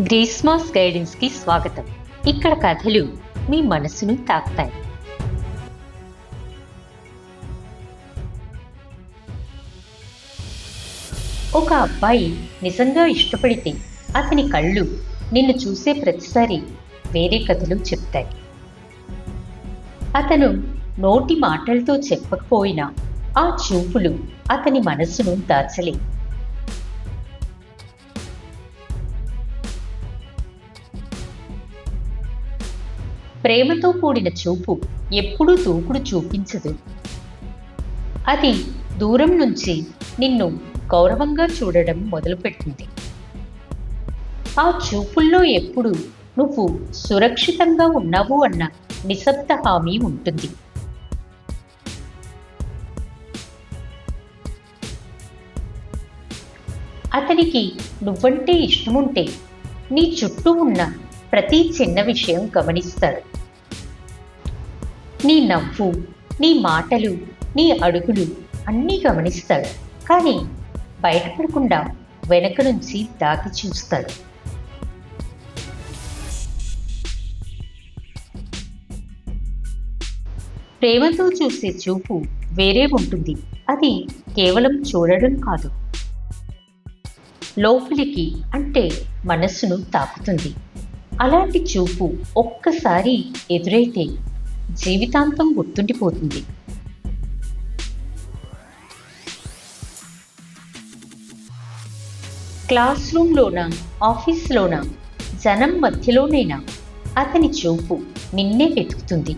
గ్రీస్మాస్ గైడెన్స్కి స్వాగతం. ఇక్కడ కథలు మీ మనసును తాకుతాయి. ఒక అబ్బాయి నిజంగా ఇష్టపడితే అతని కళ్ళు నిన్ను చూసే ప్రతిసారి వేరే కథలు చెప్తాయి. అతను నోటి మాటలతో చెప్పకపోయినా ఆ చూపులు అతని మనసును దాచలే. ప్రేమతో కూడిన చూపు ఎప్పుడూ దూకుడు చూపించదు. అది దూరం నుంచి నిన్ను గౌరవంగా చూడడం మొదలుపెట్టింది. ఆ చూపుల్లో ఎప్పుడు నువ్వు సురక్షితంగా ఉన్నావు అన్న నిశ్శబ్ద హామీ ఉంటుంది. అతనికి నువ్వంటే ఇష్టముంటే నీ చుట్టూ ఉన్న ప్రతి చిన్న విషయం గమనిస్తాడు నీ నవ్వు నీ మాటలు నీ అడుగులు అన్నీ గమనిస్తాడు కానీ బయటపడకుండా వెనక నుంచి దాగి చూస్తాడు ప్రేమతో చూసే చూపు వేరే ఉంటుంది. అది కేవలం చూడడం కాదు. లోపలికి అంటే మనస్సును తాకుతుంది. అలాంటి చూపు ఒక్కసారి ఎదురైతే జీవితాంతం గుర్తుండిపోతుంది. క్లాస్ రూమ్లోన ఆఫీస్లోన జనం మధ్యలోనైనా అతని చూపు నిన్నే వెతుకుతుంది.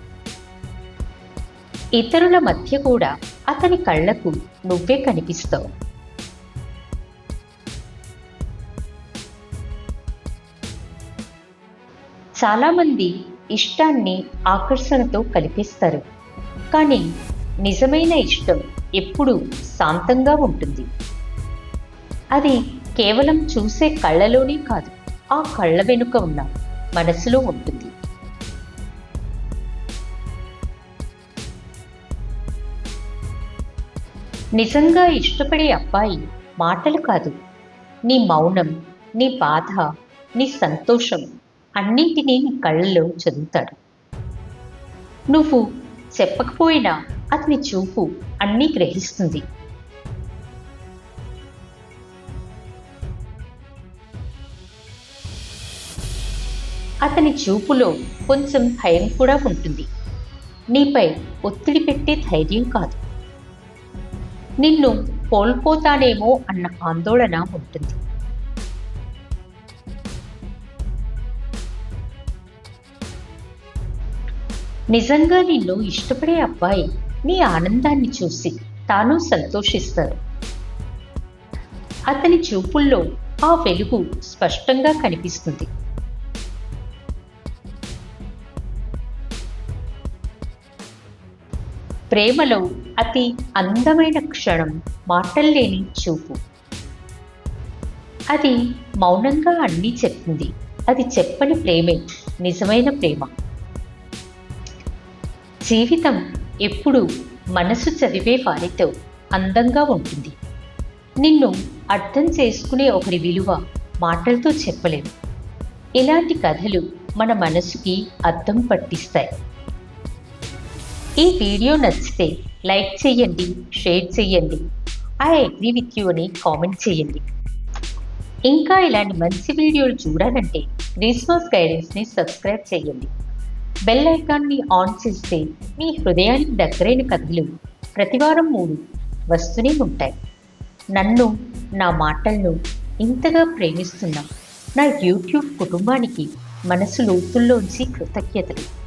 ఇతరుల మధ్య కూడా అతని కళ్ళకు నువ్వే కనిపిస్తావు. చాలామంది ఇష్టాన్ని ఆకర్షణతో కలిపిస్తారు. కానీ నిజమైన ఇష్టం ఎప్పుడూ శాంతంగా ఉంటుంది. అది కేవలం చూసే కళ్ళలోనే కాదు ఆ కళ్ళ వెనుక ఉన్న మనసులో ఉంటుంది. నిజంగా ఇష్టపడే అబ్బాయి మాటలు కాదు. నీ మౌనం నీ బాధ నీ సంతోషం అన్నింటినీ నీ కళ్ళలో చదువుతాడు. నువ్వు చెప్పకపోయినా అతని చూపు అన్నీ గ్రహిస్తుంది. అతని చూపులో కొంచెం భయం కూడా ఉంటుంది. నీపై ఒత్తిడి పెట్టే ధైర్యం కాదు. నిన్ను కోల్పోతానేమో అన్న ఆందోళన ఉంటుంది. నిజంగా నిన్ను ఇష్టపడే అబ్బాయి నీ ఆనందాన్ని చూసి తాను సంతోషిస్తాడు అతని చూపుల్లో ఆ వెలుగు స్పష్టంగా కనిపిస్తుంది. ప్రేమలో అతి అందమైన క్షణం మాటల్లేని చూపు. అది మౌనంగా అన్నీ చెప్తుంది. అది చెప్పని ప్రేమే నిజమైన ప్రేమ. జీవితం ఎప్పుడు మనసు చదివే వారితో అందంగా ఉంటుంది. నిన్ను అర్థం చేసుకునే ఒకరి విలువ మాటలతో చెప్పలేము. ఇలాంటి కథలు మన మనసుకి అర్థం పట్టిస్తాయి. ఈ వీడియో నచ్చితే లైక్ చేయండి షేర్ చేయండి ఐ అగ్రీ విత్ యూ అని కామెంట్ చేయండి. ఇంకా ఇలాంటి మంచి వీడియోలు చూడాలంటే క్రిస్మస్ గైడెన్స్ని సబ్స్క్రైబ్ చేయండి. బెల్ ఐకాన్ని ఆన్ చేస్తే మీ హృదయానికి దగ్గరైన కథలు ప్రతివారం మూడు వస్తూనే ఉంటాయి. నన్ను నా మాటలను ఇంతగా ప్రేమిస్తున్న నా యూట్యూబ్ కుటుంబానికి మనసు లోతుల్లోంచి కృతజ్ఞతలు.